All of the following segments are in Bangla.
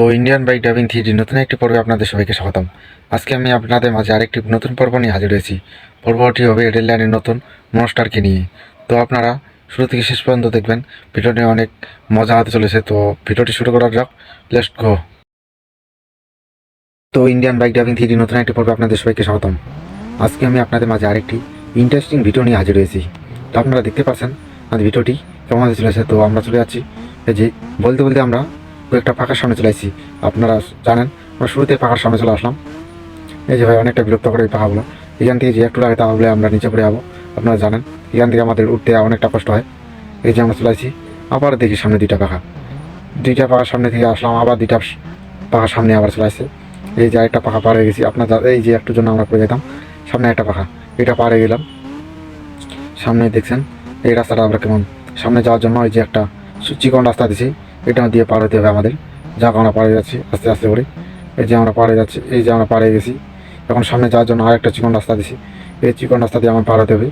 তো ইন্ডিয়ান বাইক ড্রাইভিং থ্রিডি নতুন একটি পর্বে আপনাদের সবাইকে স্বাগতম। আজকে আমি আপনাদের মাঝে আরেকটি নতুন পর্ব নিয়ে হাজির হয়েছি। পর্বটি হবে রেল লাইনের নতুন মনস্টারকে নিয়ে। তো আপনারা শুরু থেকে শেষ পর্যন্ত দেখবেন ভিডিওটি অনেক মজা হতে চলেছে। তো ভিডিওটি শুরু করা যাক লেটস গো তো ইন্ডিয়ান বাইক ড্রাইভিং থ্রিডি নতুন একটি পর্বে আপনাদের সবাইকে স্বাগতম। আজকে আমি আপনাদের মাঝে আরেকটি ইন্টারেস্টিং ভিডিও নিয়ে হাজির হয়েছি। তো আপনারা দেখতে পাচ্ছেন আমাদের ভিডিওটি কেমন হতে চলেছে। তো আমরা চলে যাচ্ছি। এই যে বলতে বলতে আমরা একটা পাখার সামনে চলে আসছি। আপনারা জানেন, আমরা শুরুতে পাখার সামনে চলে আসলাম। এই যে ভাই, অনেকটা বিরক্ত করে এই পাখাগুলো এখান থেকে যে একটু লাগে তাহলে আমরা নিচে পড়ে যাব। আপনারা জানেন, এখান থেকে আমাদের উঠতে অনেকটা কষ্ট হয়। এই যে আমরা চলে আসছি, আবার দেখি সামনে দুইটা পাখা দুইটা পাখার সামনে থেকে আসলাম, আবার দুইটা পাখার সামনে আবার চলে আসছে। এই যে একটা পাখা হয়ে গেছি। আপনার এই যে একটু জন্য আমরা পড়ে যেতাম, সামনে একটা পাখা এটা হয়ে গেলাম। সামনে দেখছেন, এই রাস্তাটা আমরা কেমন? সামনে যাওয়ার জন্য ওই যে একটা চিকন রাস্তা দিছি। এটা দিয়ে পার হতে হবে আমাদের। যা আমরা পাড়ে যাচ্ছি, আস্তে আস্তে করে। এই যে আমরা পাড়ে যাচ্ছি, এই যে আমরা পাড়ে গেছি। এখন সামনে যাওয়ার জন্য আরেকটা চিকন রাস্তা দিছি। এই চিকন রাস্তা দিয়ে আমার পার হতে হবে।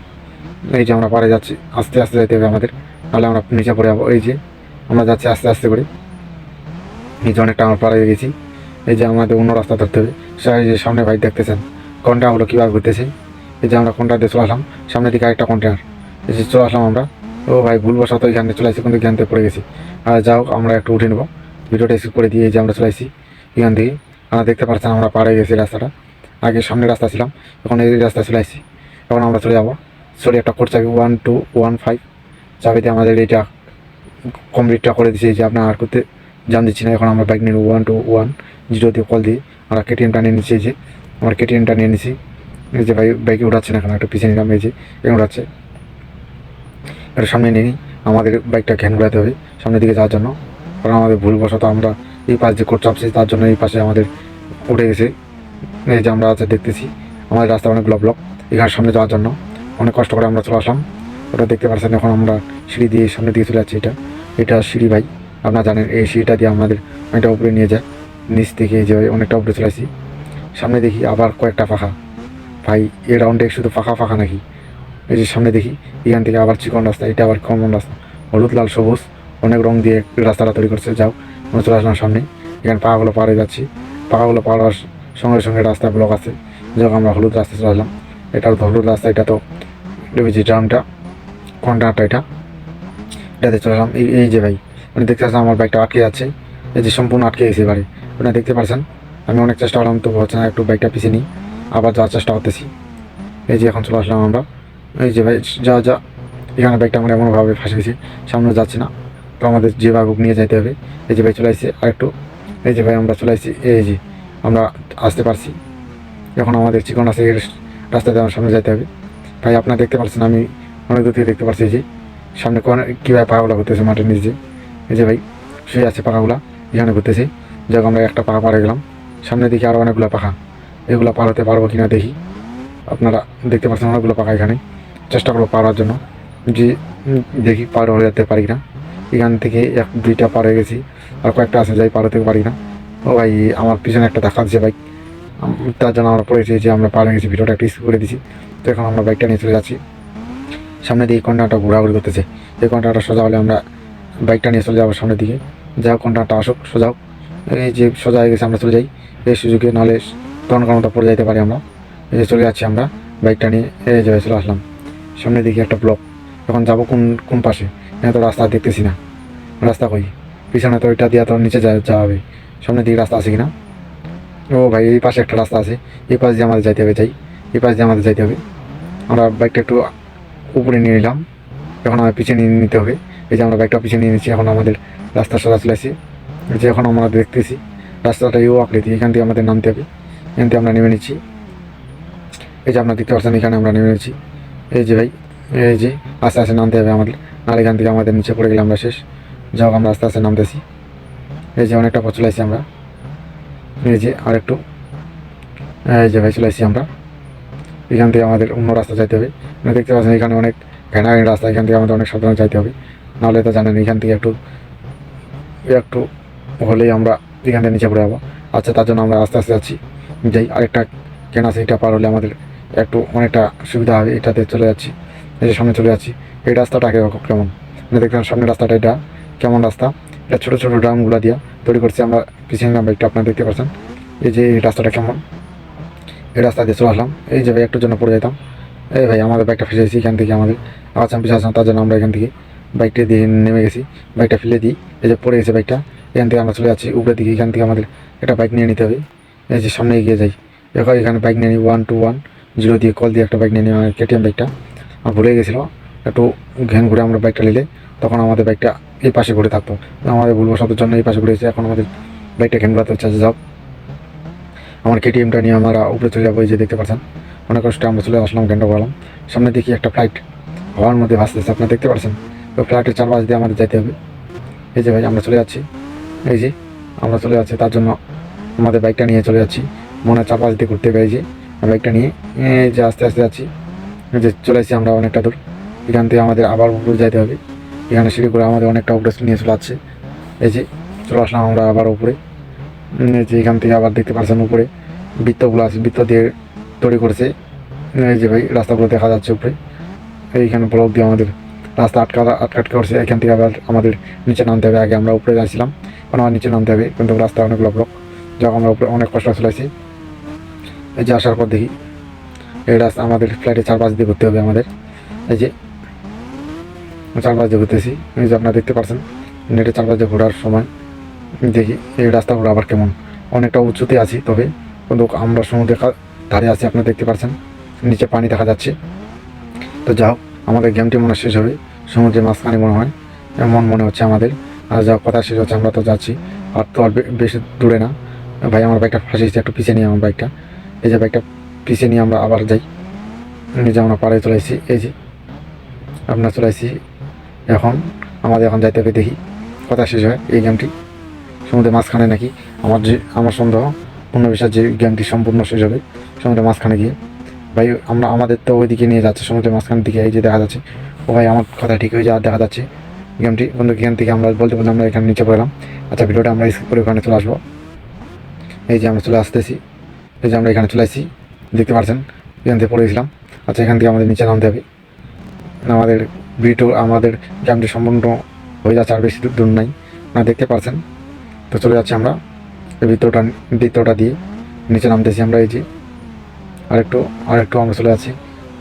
এই যে আমরা পাড়ে যাচ্ছি, আস্তে আস্তে যেতে হবে আমাদের। নাহলে আমরা নিচে পড়ে যাব। এই যে আমরা যাচ্ছি আস্তে আস্তে করে। যে অনেকটা আমরা পাড়ে গেছি। এই যে আমাদের অন্য রাস্তা ধরতে হবে। সেই যে সামনে বাইক দেখতেছেন কন্টেনারগুলো কীভাবে ঘুরতেছে? এই যে আমরা কন্টেনার দিয়ে চলে আসলাম? সামনের দিকে আরেকটা কন্টেনার এই যে চলে আসলাম আমরা। ও ভাই, ভুলবশত এখানে চলে আসছি, কিন্তু থেকে পড়ে গেছি। আর যাও আমরা একটু উঠে নেব। ভিডিওটা স্কিপ করে দিয়ে যে আমরা চলে আসছি, এখান থেকে। আমরা দেখতে পাচ্ছেন, আমরা পাড়ে গেছি রাস্তাটা। আগে সামনে রাস্তা ছিলাম, এখন এই রাস্তা চলে আসছি। এখন আমরা চলে যাব। সরি একটা কোড চাবি ওয়ান টু ওয়ান ফাইভ চাবিতে আমাদের এটা কমপ্লিটটা করে দিয়েছি যে আপনার আর করতে জান দিচ্ছি না। এখন আমরা বাইক নিয়ে ওয়ান টু ওয়ান জিরো দিয়ে কল দিয়ে। আমরা কেটিএমটা নিয়ে নিচ্ছি যে। আমরা কেটিএমটা নিয়ে নিছি যে ভাই বাইকে উঠাচ্ছে না এখন, একটা পিছিয়ে নিলাম, এই যে, এখন উঠাচ্ছে। এটা সামনে নিয়ে আমাদের বাইকটা ঘ্যান ঘোরাতে হবে সামনের দিকে যাওয়ার জন্য। কারণ আমাদের ভুলবশত আমরা এই পাশ যে কোট চাপছি, তার জন্য এই পাশে আমাদের উঠে গেছে। এই যে আমরা আছে দেখতেছি, আমাদের রাস্তা অনেকগুলো ব্লক এখানে সামনে যাওয়ার জন্য অনেক কষ্ট করে আমরা চলে আসলাম। ওটা দেখতে পাচ্ছেন এখন আমরা সিঁড়ি দিয়ে সামনের দিকে চলে যাচ্ছি এটা। এটা সিঁড়ি ভাই, আপনারা জানেন এই সিঁড়িটা দিয়ে আমাদের অনেকটা উপরে নিয়ে যায়। নিচ থেকে যে অনেকটা উপরে চলে আসি। সামনে দেখি আবার কয়েকটা ফাঁকা। ভাই, এই রাউন্ডে শুধু ফাঁকা ফাঁকা নাকি? এই যে সামনে দেখি, এখান থেকে আবার চিকন রাস্তা, এটা আবার কমন রাস্তা। হলুদ, লাল, সবুজ, অনেক রং দিয়ে রাস্তাটা তৈরি করছে, যাও, আমরা চলে আসলাম সামনে। এখানে পাহাগুলো পাড়ে যাচ্ছি। পাহাগুলো পাড়ার সঙ্গে সঙ্গে রাস্তা ব্লক আছে। যখন আমরা হলুদ রাস্তা চলে আসলাম। এটা হলুদ রাস্তা, এটা তো ডেবেছি ড্রামটা, কন্টেনারটা এটা। এটাতে চলে আসলাম। এই এই যে ভাই মানে দেখতে পাচ্ছেন আমার বাইকটা আটকে যাচ্ছে। এই যে সম্পূর্ণ আটকে গেছে এবারে। আপনারা দেখতে পাচ্ছেন আমি অনেক চেষ্টা করলাম তো হচ্ছে না, একটু বাইকটা পিছিয়ে নিই। আবার যাওয়ার চেষ্টা করতেছি। এই যে এখন চলে আসলাম আমরা। এই যে ভাই যা যা এখানে বাইকটা আমরা এমনভাবে ফাঁসে গেছি সামনে যাচ্ছে না। তো আমাদের যেভাবে হোক নিয়ে যেতে হবে। এই যে ভাই চলে আসছে আর একটু এই যে ভাই, আমরা চলে আসছি। এই যে, আমরা আসতে পারছি। এখন আমাদের চিকন আছে রাস্তাতে আমার সামনে যেতে হবে। ভাই, আপনারা দেখতে পাচ্ছেন, আমি অনেক দূর থেকে দেখতে পাচ্ছি যে। সামনে কোন কীভাবে পাকাগুলো ঘুরতেছে মাঠের নিচে। এই যে ভাই, শুয়ে আছে পাকাগুলা এখানে ঘুরতেছে। যখন আমরা একটা পাকা পাড়ে গেলাম। সামনে দিকে আরও অনেকগুলো পাখা। এগুলো পার হতে পারব কিনা দেখি। আপনারা দেখতে পাচ্ছেন অনেকগুলো পাখা এখানে। চেষ্টা করব পারার জন্য। যে দেখি পার হয়ে যেতে পারি না এখান থেকে এক দুইটা পার হয়ে গেছি। আর কয়েকটা আছে যাই পার হতে পারি না ও ভাই, আমার পিছনে একটা দেখা দিচ্ছে বাইক তার জন্য আমরা পড়েছি যে আমরা পার হয়ে গেছি, ভিডিওটা একটু স্কিপ করে দিছি। তো এখন আমরা বাইকটা নিয়ে চলে যাচ্ছি। সামনে দিকে কন্টারটা ঘোরাঘুরি করতেছে। এই কন্টারটা সোজা হলে আমরা বাইকটা নিয়ে চলে যাব সামনের দিকে। যা হোক কন্টারটা আসুক, সোজা হোক। এই যে সোজা হয়ে গেছে, আমরা চলে যাই। এই সুযোগে নাহলে তখন কোনো পড়ে যাইতে পারি আমরা। এই যে চলে যাচ্ছি আমরা বাইকটা নিয়ে। এই যে চলে আসলাম। সামনের দিকে একটা ব্লক এখন যাব কোন কোন পাশে? এখানে তো রাস্তা দেখতেছি না। রাস্তা কই? পিছনে তো ওইটা দিয়ে তো নিচে যাওয়া হবে। সামনের দিকে রাস্তা আছে কিনা? ও ভাই, এই পাশে একটা রাস্তা আছে। এই পাশ দিয়ে আমাদের যাইতে হবে, যাই। এই পাশ দিয়ে আমাদের যাইতে হবে। আমরা বাইকটা একটু উপরে নিয়ে নিলাম। এখন আমাদের পিছিয়ে নিয়ে নিতে হবে। এই যে আমরা বাইকটা পিছিয়ে নিয়ে নিচ্ছি, এখন আমাদের রাস্তা সোজা চলে আসি যে এখন আমরা দেখতেছি, রাস্তাটা ইউ আকৃতি। এখান থেকে আমাদের নামতে হবে। এখান থেকে আমরা নেমে নিচ্ছি। এই যে আপনারা দেখতে পাচ্ছেন, এখানে আমরা নেমে নিচ্ছি। এই যে ভাই, এই যে, আস্তে আস্তে নামতে হবে আমাদের। আর এখান থেকে আমাদের নিচে পড়ে গেলে আমরা শেষ। যাও, আমরা আস্তে আস্তে নামতেছি। এই যে অনেকটা পথ চলে আমরা। এই যে আর একটু এই যে ভাই চলে আমরা। এখান থেকে আমাদের অন্য রাস্তা যাইতে হবে। আপনারা দেখতে পাচ্ছেন এখানে অনেক ঘেনাঘেনি রাস্তা, এখান থেকে আমাদের অনেক সাবধানে যাইতে হবে। নাহলে তো জানেন, এখান থেকে একটু একটু হলেই আমরা এখান থেকে নিচে পড়ে যাব। আচ্ছা তার জন্য আমরা আস্তে আস্তে যাচ্ছি। যাই, আরেকটা কেন এটা পার হলে আমাদের একটু অনেকটা সুবিধা হবে এটাতে চলে যাচ্ছি, এই যে সামনে চলে যাচ্ছি। এই রাস্তাটা আগে কেমন? মানে দেখলাম সামনের রাস্তাটা এটা, কেমন রাস্তা? এটা ছোটো ছোটো ড্রামগুলো দিয়ে তৈরি করছি আমরা পিছিয়ে নিলাম বাইকটা আপনারা দেখতে পাচ্ছেন। এই যে এই রাস্তাটা কেমন? এই রাস্তা দিয়ে চলে আসলাম। এই যে ভাই, একটুর জন্য পড়ে যেতাম। এই ভাই, আমাদের বাইকটা ফেলে গেছি এখান থেকে আমাদের। আসাম পিছিয়ে আসলাম তার জন্য আমরা এখান থেকে বাইকটা দিয়ে নেমে গেছি। বাইকটা ফেলে দিই। এই যে পড়ে গেছে বাইকটা এখান থেকে আমরা চলে যাচ্ছি উপরের দিকে। এখান থেকে আমাদের একটা বাইক নিয়ে নিতে হবে। এই যে সামনে এগিয়ে যাই। এখন এখানে বাইক নিয়ে নিই ওয়ান টু ওয়ান জিরো দিয়ে কল দিয়ে একটা বাইক নিয়ে নিই কেটিএম বাইকটা আমার ভুলে গেছিল, একটু ঘ্যান ঘুরে আমরা বাইকটা নিলে, তখন আমাদের বাইকটা এই পাশে ঘুরে থাকতো। আমাদের ভুলবশতের জন্য এই পাশে ঘুরেছে এখন আমাদের বাইকটা ঘ্যান ঘুরাতে হচ্ছে যাও। আমার কেটিএমটা নিয়ে আমরা উপরে চলে যাব, এই যে দেখতে পাচ্ছেন। অনেক কষ্ট আমরা চলে আসলাম ঘ্যানটা করলাম সামনে দেখি একটা ফ্লাইট হওয়ার মধ্যে ভাসতেছে, আপনারা দেখতে পাচ্ছেন? তো ফ্লাইটের চারপাশ দিয়ে আমাদের যেতে হবে। এই যে ভাই, আমরা চলে যাচ্ছি। এই যে, আমরা চলে যাচ্ছি, তার জন্য আমাদের বাইকটা নিয়ে চলে যাচ্ছি। মনে চারপাশ দিয়ে ঘুরতে পেরেছি বাইকটা নিয়ে যে আস্তে আস্তে যাচ্ছি। যে চলে এসেছি আমরা অনেকটা দূর। এখান থেকে আমাদের আবার উপরে যেতে হবে। এখানে সিঁড়ি করে আমাদের অনেকটা উপরে নিয়ে চলে যাচ্ছে এই যে চলে আসলাম আমরা আবার উপরে। যে এখান থেকে আবার দেখতে পাচ্ছেন উপরে। বৃত্তগুলো আছে, বৃত্ত দিয়ে তৈরি করেছে। এই যে ভাই, রাস্তাগুলো দেখা যাচ্ছে উপরে। এইখানে ব্লক দিয়ে আমাদের রাস্তা আটকা আটকাট করছে। এখান থেকে আবার আমাদের নিচে নামতে হবে। আগে আমরা উপরে যাচ্ছিলাম এখন আমার নিচে নামতে হবে। কিন্তু রাস্তা অনেকগুলো ব্লক যখন আমরা উপরে অনেক কষ্ট চলেছি এই যে আসার পর দেখি রাস্তা আমাদের ফ্লাইটে চারপাশ দিয়ে ঘুরতে হবে আমাদের। এই যে চারপাশ দিয়ে ঘুরতেছি, এই যে আপনারা দেখতে পাচ্ছেন নেটে চারপাশ দিয়ে ঘোরার সময় দেখি এই রাস্তা রাস্তাগুলো আবার কেমন। অনেকটা উঁচুতে আছি, তবে কিন্তু আমরা সমুদ্রের ধারে আছি, আপনারা দেখতে পাচ্ছেন নিচে পানি দেখা যাচ্ছে। তো যাও আমাদের গেমটি মনে শেষ হবে, সমুদ্রের মাঝখানে মনে হয় এমন মনে হচ্ছে আমাদের। আর যা কথা শেষ হচ্ছে, আমরা তো যাচ্ছি, আর তো আর বেশি দূরে না। ভাই, আমার বাইকটা ফাঁসিয়েছে একটু পিছিয়ে নিয়ে আমার বাইকটা এই যে বাইকটা পিছিয়ে নিয়ে আমরা আবার যাই। যে আমরা পাড়ে চলে এই যে আপনার চলে এখন আমাদের এখন যাইতে হবে দেখি। কথা শেষ হয় এই গেমটি সমুদ্রের মাঝখানে নাকি আমার যে আমার সন্দেহ পূর্ণ বিশ্বাস যে গেমটি সম্পূর্ণ শেষ হবে সমুদ্রের মাঝখানে গিয়ে। ভাই, আমরা আমাদের তো ওইদিকে নিয়ে যাচ্ছে, সমুদ্রের মাঝখানের দিকে এই যে দেখা যাচ্ছে। ও ভাই, আমার কথা ঠিক হয়ে যাওয়ার দেখা যাচ্ছে। গেমটি বন্ধু, এখান থেকে আমরা বলতে বলতে আমরা এখানে নিচে পড়লাম। আচ্ছা ভিডিওটা আমরা স্কিপ করে ওখানে চলে আসব। এই যে আমরা চলে আসতেছি। এই যে আমরা এখানে চলে আসি দেখতে পাচ্ছেন এখান থেকে পড়ে গেছিলাম। আচ্ছা এখান থেকে আমাদের নিচে নামতে হবে। আমাদের ভিডিও, আমাদের গেমটি সম্পূর্ণ হয়ে যাচ্ছে আর বেশি দূর- নাই। না, দেখতে পাচ্ছেন তো চলে যাচ্ছি আমরা। এই ভিতরটা ভিতরটা দিয়ে নিচে নামতেছি আমরা এই যে। আরেকটু আরেকটু আমরা চলে যাচ্ছি।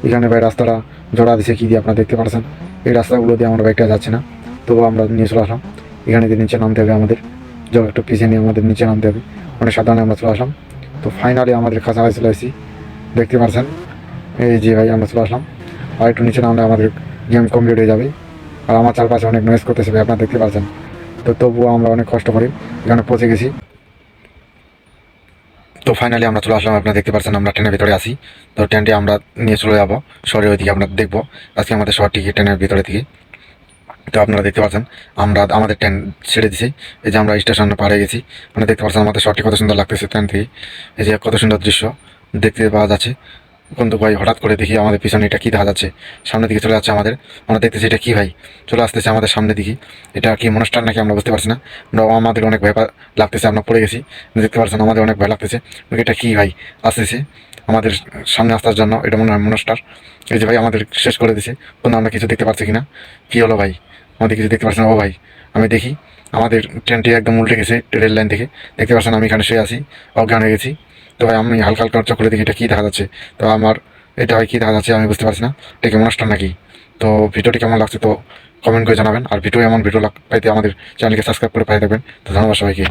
এখানে ভাই রাস্তাটা জোড়া দিছে কী দিয়ে আপনারা দেখতে পাচ্ছেন এই রাস্তাগুলো দিয়ে আমরা বাইকটা যাচ্ছে না। তবুও আমরা নিয়ে চলে আসলাম। এখানে দিয়ে নিচে নামতে হবে আমাদের। যাও একটু পিছিয়ে নিয়ে আমাদের নিচে নামতে হবে। অনেক সাধারণে আমরা চলে আসলাম। তো ফাইনালি আমাদের কাছাকাছি চলে আসছি। দেখতে পাচ্ছেন এই যে ভাই, আমরা চলে আসলাম। আর একটু নিচে নামলে আমাদের গেম কমপ্লিট হয়ে যাবে। আর আমার চারপাশে অনেক নয়েজ করতেছে ভাই, আপনারা দেখতে পাচ্ছেন তো তবুও আমরা অনেক কষ্ট করি এখানে পৌঁছে গেছি। তো ফাইনালি আমরা চলে আসলাম, আপনারা দেখতে পাচ্ছেন আমরা ট্রেনের ভিতরে আসি তো ট্রেনটি আমরা নিয়ে চলে যাব, শহরের ওইদিকে আমরা দেখব। আজকে আমাদের শহরটিকে ট্রেনের ভিতরে দিকে। তো আপনারা দেখতে পাচ্ছেন। আমরা আমাদের ট্রেন ছেড়ে দিছি। এই যে আমরা স্টেশনে পাড়ে গেছি। মানে দেখতে পাচ্ছেন আমাদের শহরটি কত সুন্দর লাগতেছে ট্রেন থেকে। এই যে কত সুন্দর দৃশ্য দেখতে পাওয়া যাচ্ছে। কিন্তু ভাই, হঠাৎ করে দেখি আমাদের পিছনে এটা কী দেখা যাচ্ছে? সামনের দিকে চলে যাচ্ছে আমাদের। আমরা দেখতেছি এটা কী ভাই? চলে আসতেছে আমাদের সামনে দিকে। এটা কি মনস্টার নাকি আমরা বুঝতে পারছি না। আমরা আমাদের অনেক ভয় লাগতেছে, আমরা পড়ে গেছি। দেখতে পাচ্ছেন আমাদের অনেক ভয় লাগতেছে। এটা কী ভাই? আসতেছে। আমাদের সামনে আসার জন্য এটা মনে হয় মনস্টার। এই যে ভাই, আমাদের শেষ করে দিছে। কোনো আমরা কিছু দেখতে পাচ্ছি কিনা। কী হলো ভাই? আমাদের কিছু দেখতে পাচ্ছেন ও ভাই। আমি দেখি, আমাদের ট্রেনটি একদম উল্টে গেছে, রেল লাইন থেকে দেখতে পাচ্ছেন, আমি এখানে শুয়ে আছি, অজ্ঞান হয়ে গেছি। তো ভাই, আমি হালকা হালকা চোখ দেখি এটা কী দেখা যাচ্ছে। তো আমার, এটা হয় কী দেখা যাচ্ছে আমি বুঝতে পারছি না। এটা কেমন মনস্টার নাকি? তো ভিডিওটি কেমন লাগছে তো কমেন্ট করে জানাবেন। আর ভিডিও এমন ভিডিও পাইতে আমাদের চ্যানেলকে সাবস্ক্রাইব করে পাই দেবেন তো ধন্যবাদ সবাইকে।